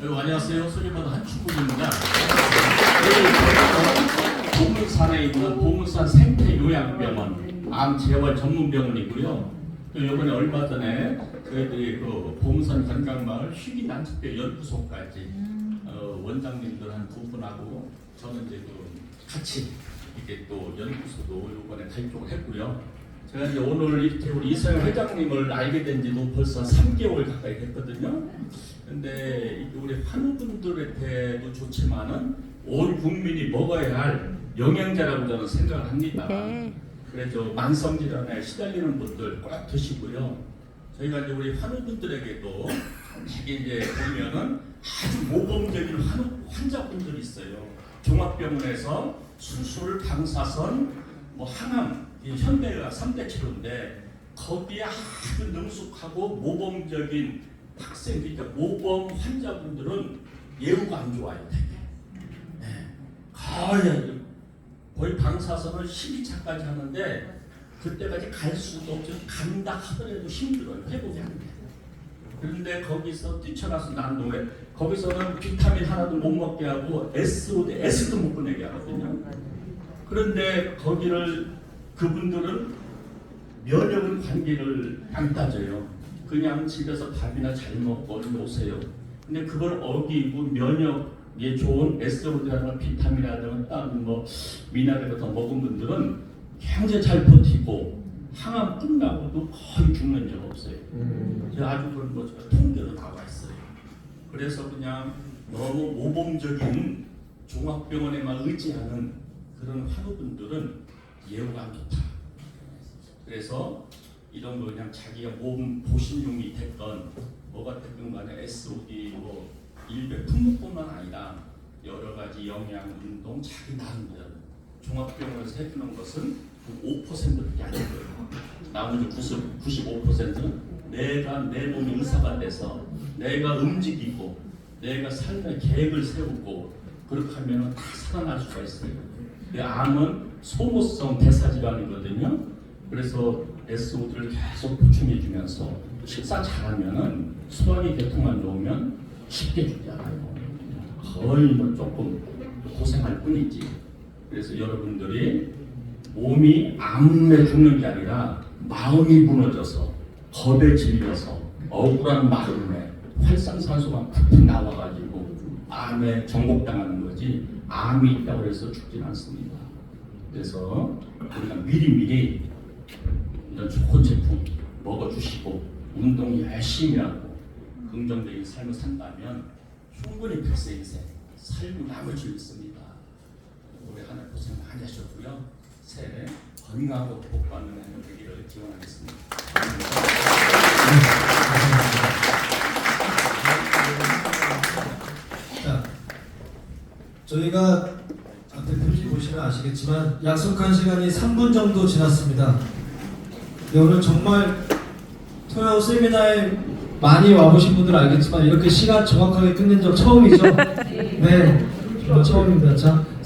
여러분 안녕하세요. 소리보다 한충국입니다. 보문산에 있는 보문산 생태요양병원 암재활 전문병원이고요. 또 이번에 얼마 전에 저희들이 그 보문산 건강마을 희귀 난치병 연구소까지 어, 원장님들 한 두 분하고 저는 이제 그 같이 이게 또 연구소도 이번에 발족을 했고요. 제가 이제 오늘 이렇게 우리 이서영 회장님을 알게 된 지도 벌써 3개월 가까이 됐거든요. 근데 이게 우리 환우분들한테도 좋지만은 온 국민이 먹어야 할 영양제라고 저는 생각을 합니다. 네. 그래서 만성질환에 시달리는 분들 꼭 드시고요. 저희가 이제 우리 환우분들에게도 되게 이제 보면은 아주 모범적인 환우 환자분들이 있어요. 종합병원에서 수술, 방사선, 뭐 항암, 이 현대가 3대 치료인데 거기에 아주 능숙하고 모범적인 학생, 그러니까 모범 환자분들은 예후가 안 좋아요, 되게. 네. 거의 거의 방사선을 12차까지 하는데 그때까지 갈 수도 없죠. 간다 하더라도 힘들어요. 회복이 안 돼. 그런데 거기서 뛰쳐나서 난동에 거기서는 비타민 하나도 못 먹게 하고 SOD, S도 못 보내게 하거든요. 그런데 거기를 그분들은 면역은 관계를 안 따져요. 그냥 집에서 밥이나 잘 먹고 오세요. 근데 그걸 어기고 면역에 좋은 SOD라든가 비타민이라든가 다른 뭐 미네랄 같은 거 먹은 분들은 굉장히 잘 버티고 항암 끝나고도 거의 죽는 적 없어요. 제가 아주 그런 거 통계로 나와 있어요. 그래서 그냥 너무 모범적인 종합병원에만 의지하는 그런 환우분들은 예후가 안 좋다. 그래서 이런 거 그냥 자기가 몸 보신용이 됐건 뭐가 됐든 간에 SOD 뭐 일배 품목뿐만 아니라 여러 가지 영양, 운동, 자기 나름대로 종합병원에서 해주는 것은 5%밖에 안 돼요. 나머지 90, 95%는 내가 내 몸이 의사가 돼서 내가 움직이고 내가 삶의 계획을 세우고 그렇게 하면 다 살아날 수가 있어요. 암은 소모성 대사질환이거든요. 그래서 SOD를 계속 보충해주면서 식사 잘하면은 소화기 계통만 좋으면 쉽게 죽지 않아요. 거의 뭐 조금 고생할 뿐이지. 그래서 여러분들이 몸이 암에 죽는 게 아니라 마음이 무너져서 겁에 질려서 억울한 마음에 활성산소가 푹푹 나와가지고 암에 정복당하는 거지 암이 있다고 해서 죽진 않습니다. 그래서 우리가 미리미리 이런 좋은 제품 먹어주시고 운동 열심히 하고 긍정적인 삶을 산다면 충분히 백세 인생 삶을 남을 수 있습니다. 한해 고생 많이 하셨고요. 새해 건강하고 복받는 해 되기를 기원하겠습니다. 자, 저희가 앞에 표지 보시면 아시겠지만 약속한 시간이 3분 정도 지났습니다. 네, 오늘 정말 토요 세미나에 많이 와보신 분들은 알겠지만 이렇게 시간 정확하게 끝낸 적 처음이죠? 네, 정말 처음입니다. 자,